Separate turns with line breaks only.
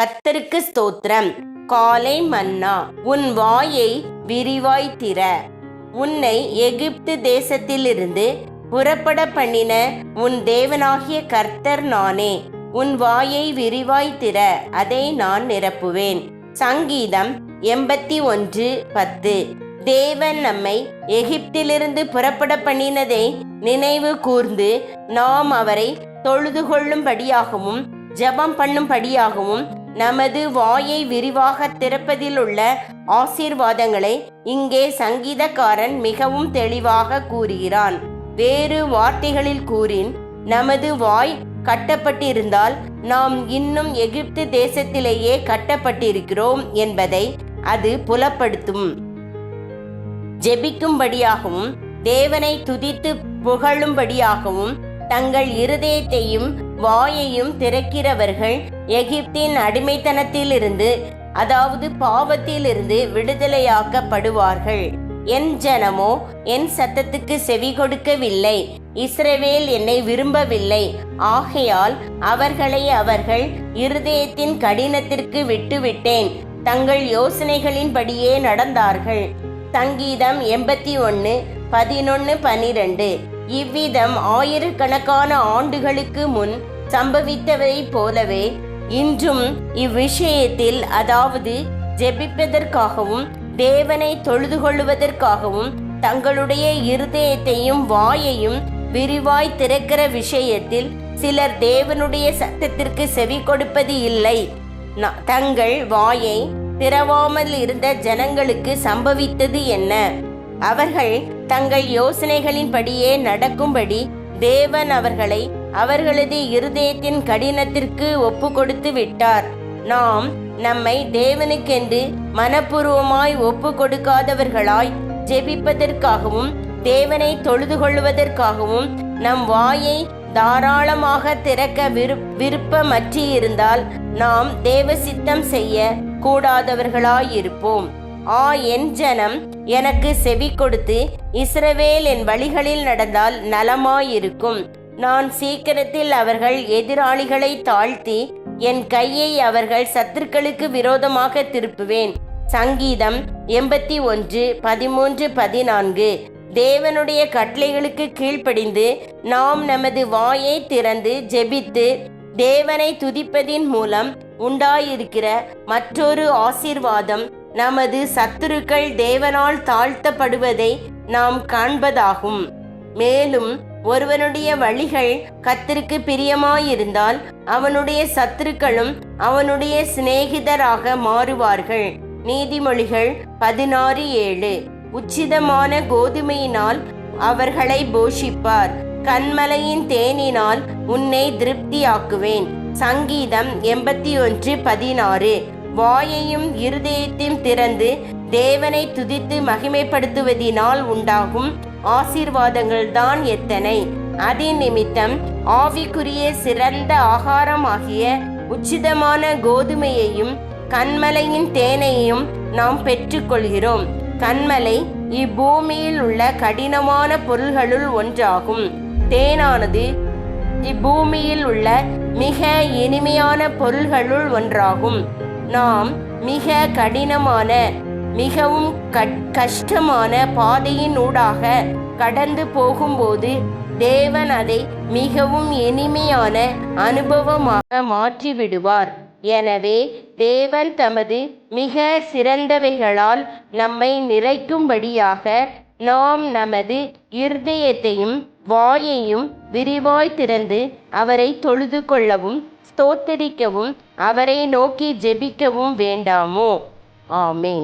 கத்தருக்கு ஸ்தோத்திரம். காலை மன்னா உன் வாயை விரிவாய் திற. உன்னை எகிப்து தேசத்திலிருந்து புறப்பட பண்ணின உன் தேவனாகிய கர்த்தர் நானே. உன் வாயை விரிவாய் திற அதை நான் நிரப்புவேன். சங்கீதம் எண்பத்தி ஒன்று பத்து. தேவன் நம்மை எகிப்திலிருந்து புறப்பட பண்ணினதை நினைவு கூர்ந்து நாம் அவரை தொழுது கொள்ளும்படியாகவும் ஜெபம் பண்ணும்படியாகவும் நமது வாயை விரிவாக திறப்பதில் உள்ள ஆசீர்வாதங்களை இங்கே சங்கீதக்காரன் மிகவும் தெளிவாக கூறுகிறான். வேறு வார்த்தைகளில் கூறின் நமது வாய் கட்டப்பட்டிருந்தால் நாம் இன்னும் எகிப்து தேசத்திலேயே கட்டப்பட்டிருக்கிறோம் என்பதை அது புலப்படுத்தும். ஜெபிக்கும்படியாகவும் தேவனை துதித்து புகழும்படியாகவும் தங்கள் இருதயத்தையும் வாயையும் திறக்கிறவர்கள் எகிப்தின் அடிமைத்தனத்திலிருந்து அதாவது பாவத்திலிருந்து விடுதலையாக்கப்படுவார்கள். என் ஜனமோ என் சத்தத்துக்கு செவி கொடுக்கவில்லை. இஸ்ரவேல் என்னை விரும்பவில்லை. ஆகையால் அவர்களை அவர்கள் இருதயத்தின் கடினத்திற்கு விட்டுவிட்டேன். தங்கள் யோசனைகளின்படியே நடந்தார்கள். சங்கீதம் எண்பத்தி ஒன்று பதினொன்று பனிரெண்டு. இவ்விதம் ஆயிரக்கணக்கான ஆண்டுகளுக்கு முன் சம்பவித்தவை போலவே இன்றும் இவ்விஷயத்தில் அதாவது ஜெபிப்பதற்காகவும் தேவனை தொழுது கொள்வதற்காகவும் தங்களுடைய இருதயத்தையும் வாயையும் விரிவாய் திறக்கிற விஷயத்தில் சிலர் தேவனுடைய சத்தத்திற்கு செவி கொடுப்பது இல்லை. தங்கள் வாயை திறவாமல் இருந்த ஜனங்களுக்கு சம்பவித்தது என்ன? அவர்கள் தங்கள் யோசனைகளின்படியே நடக்கும்படி தேவன் அவர்களை அவர்களது இருதயத்தின் கடினத்திற்கு ஒப்பு கொடுத்து விட்டார். நாம் நம்மை தேவனுக்கென்று மனப்பூர்வமாய் ஒப்பு கொடுக்காதவர்களாய் ஜெபிப்பதற்காகவும் தேவனை தொழுது கொள்வதற்காகவும் நம் வாயை தாராளமாக திறக்க விரு விருப்பமற்றி இருந்தால் நாம் தேவ சித்தம் செய்ய கூடாதவர்களாயிருப்போம். ஆ என் ஜனம் எனக்கு செவி கொடுத்து இஸ்ரவேல் என் வழிகளில் நடந்தால் நலமாயிருக்கும். நான் சீக்கிரத்தில் அவர்கள் எதிராளிகளை தாழ்த்தி என் கையை அவர்கள் சத்துருக்களுக்கு விரோதமாக திருப்புவேன். சங்கீதம் எண்பத்தி ஒன்று பதிமூன்று பதினான்கு. தேவனுடைய கட்டளைகளுக்கு கீழ்ப்படிந்து நாம் நமது வாயை திறந்து ஜெபித்து தேவனை துதிப்பதின் மூலம் உண்டாயிருக்கிற மற்றொரு ஆசீர்வாதம் நமது சத்துருக்கள் தேவனால் தாழ்த்தப்படுவதை நாம் காண்பதாகும். மேலும் ஒருவனுடைய வழிகள் கத்திற்கு பிரியமாயிருந்தால் அவனுடைய சத்துருக்களும் அவனுடைய சிநேகிதராக மாறுவார்கள். நீதிமொழிகள் பதினாறு ஏழு. உச்சிதமான கோதுமையினால் அவர்களை போஷிப்பார். கண்மலையின் தேனினால் உன்னை திருப்தியாக்குவேன். சங்கீதம் எண்பத்தி ஒன்று பதினாறு. வாயையும் இருதயத்தையும் திறந்து தேவனை துதித்து மகிமைப்படுத்துவதினால் உண்டாகும் ஆசீர்வாதங்கள் தான் எத்தனை. அதே நிமித்தம் ஆவிக்குரிய சிறந்த ஆகாரமாகிய உச்சிதமான கோதுமையையும் கண்மலையின் தேனையும் நாம் பெற்றுக்கொள்கிறோம். கண்மலை இப்பூமியில் உள்ள கடினமான பொருள்களுள் ஒன்றாகும். தேனானது இப்பூமியில் உள்ள மிக இனிமையான பொருள்களுள் ஒன்றாகும். நாம் மிக கடினமான மிகவும் கட்- கஷ்டமான பாதையினூடாக கடந்து போகும்போது தேவன் அதை மிகவும் இனிமையான அனுபவமாக மாற்றிவிடுவார். எனவே தேவன் தமது மிக சிறந்தவைகளால் நம்மை நிறைக்கும்படியாக நாம் நமது இருதயத்தையும் வாயையும் விரிவாய் திறந்து அவரை தொழுது கொள்ளவும் ஸ்தோத்தரிக்கவும் அவரை நோக்கி ஜெபிக்கவும் வேண்டாமோ? ஆமே